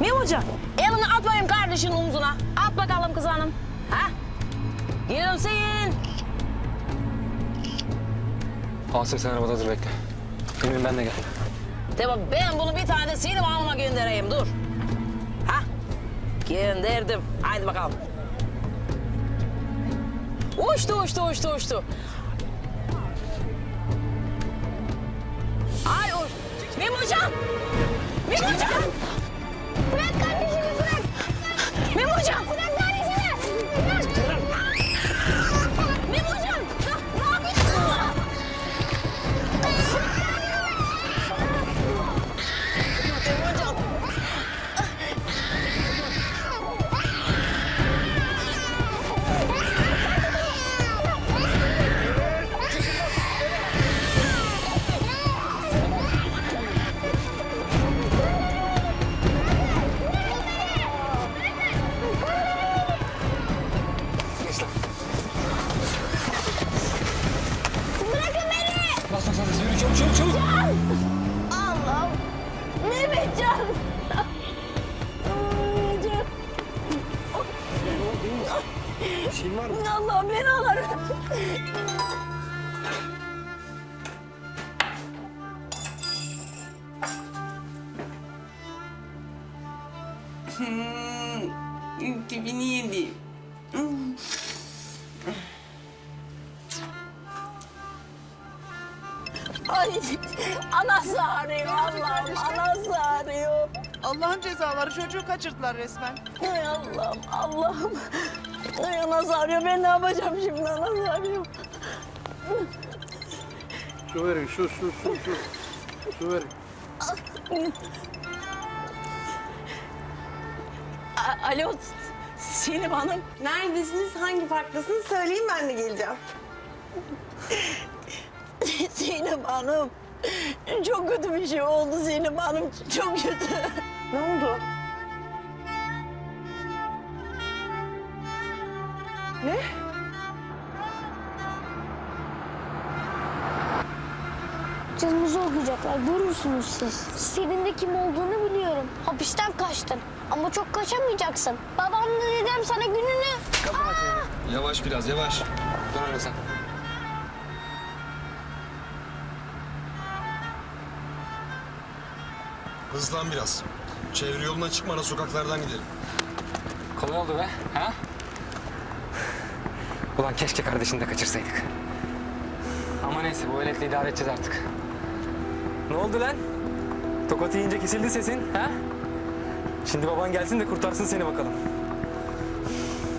Memocan, elini at bakayım kardeşinin omzuna. At bakalım kız hanım. Ha? Gülümseyin. Asım sen arabada dur bekle. Emin ben de gel. Tamam ben bunu bir tane Sinem Hanım'a göndereyim dur. Ha? Gönderdim. Haydi bakalım. Uçtu uçtu uçtu uçtu. Memocan. Memocan. Şeyin var mı? Allah'ım beni alır. Dibini yedi. Ay anası arıyor Allah'ım anası arıyor. Allah'ın cezaları çocuğu kaçırdılar resmen. Ay Allah'ım Allah'ım. Ay anası arıyor ben ne yapacağım şimdi anası arıyor. Su verin, su, su, su, su. Su verin. A- Alo Sinem Hanım. Neredesiniz? Hangi parktasınız? Söyleyin ben de geleceğim. Sinem Hanım. Çok kötü bir şey oldu Sinem Hanım. Çok kötü. Ne oldu? Ne? Canımızı okuyacaklar görürsünüz siz. Senin de kim olduğunu biliyorum. Hapisten kaçtın ama çok kaçamayacaksın. Babamla dedem sana gününü... Yavaş biraz yavaş. Dön öyle sen. Hızlan biraz. Çevre yoluna çıkma, sokaklardan gidelim. Kolay oldu be. Ha? Ulan keşke kardeşini de kaçırsaydık. Ama neyse bu veletle idare edeceğiz artık. Ne oldu lan? Tokat yiyince kesildi sesin. Ha? Şimdi baban gelsin de kurtarsın seni bakalım.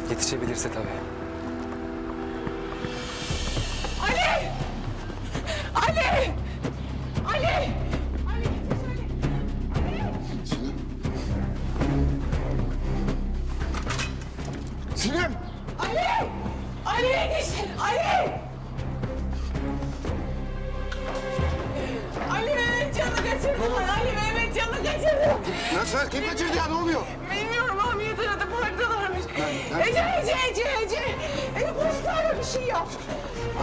Yetişebilirse tabii. Ali! Ali! Nasıl? Kim kaçırdı ya? Ne oluyor? Bilmiyorum Hamiyet aradı. Parktalarmış. Ece, Ece, Ece, Ece. Ece polis ara bir şey yap.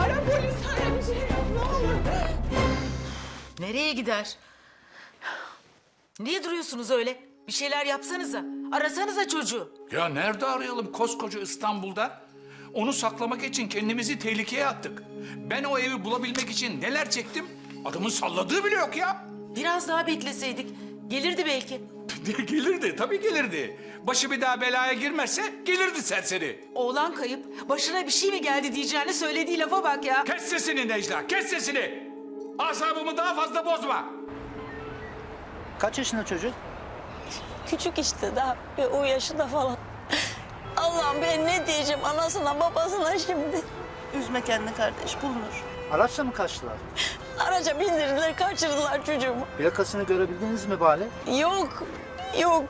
Ara polis ara bir şey yap ne olur. Nereye gider? Niye duruyorsunuz öyle? Bir şeyler yapsanıza. Arasanıza çocuğu. Ya nerede arayalım koskoca İstanbul'da? Onu saklamak için kendimizi tehlikeye attık. Ben o evi bulabilmek için neler çektim? Adamın salladığı bile yok ya. Biraz daha bekleseydik. Gelirdi belki. gelirdi, tabii gelirdi. Başı bir daha belaya girmezse gelirdi serseri. Oğlan kayıp. Başına bir şey mi geldi diyeceğini söylediği lafa bak ya. Kes sesini Necla, kes sesini. Asabımı daha fazla bozma. Kaç yaşında çocuk? Küçük işte daha bir o yaşında falan. Allah'ım ben ne diyeceğim anasına babasına şimdi. Üzme kendini kardeş bulunur. Araçla mı kaçtılar? Araca bindirdiler kaçırdılar çocuğumu. Plakasını görebildiniz mi Bale? Yok yok.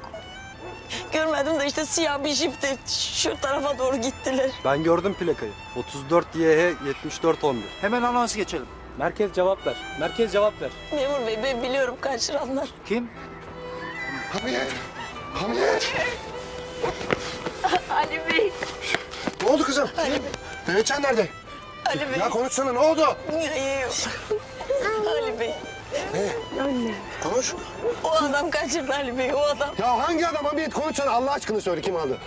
Görmedim de işte siyah bir jipti. Şu tarafa doğru gittiler. Ben gördüm plakayı. 34 YH 74 11. Hemen anons geçelim. Merkez cevap ver. Merkez cevap ver. Memur bey ben biliyorum kaçıranlar. Kim? Hamiyet! Hamiyet! Ali Bey. Ne oldu kızım? Mehmetcan nerede? Ali Bey. Ya konuşsana ne oldu? Yok. Ali Bey. Konuş. O adam kaçırdı Ali Bey o adam. Ya hangi adam Hamiyet konuşsana Allah aşkına söyle kim aldı?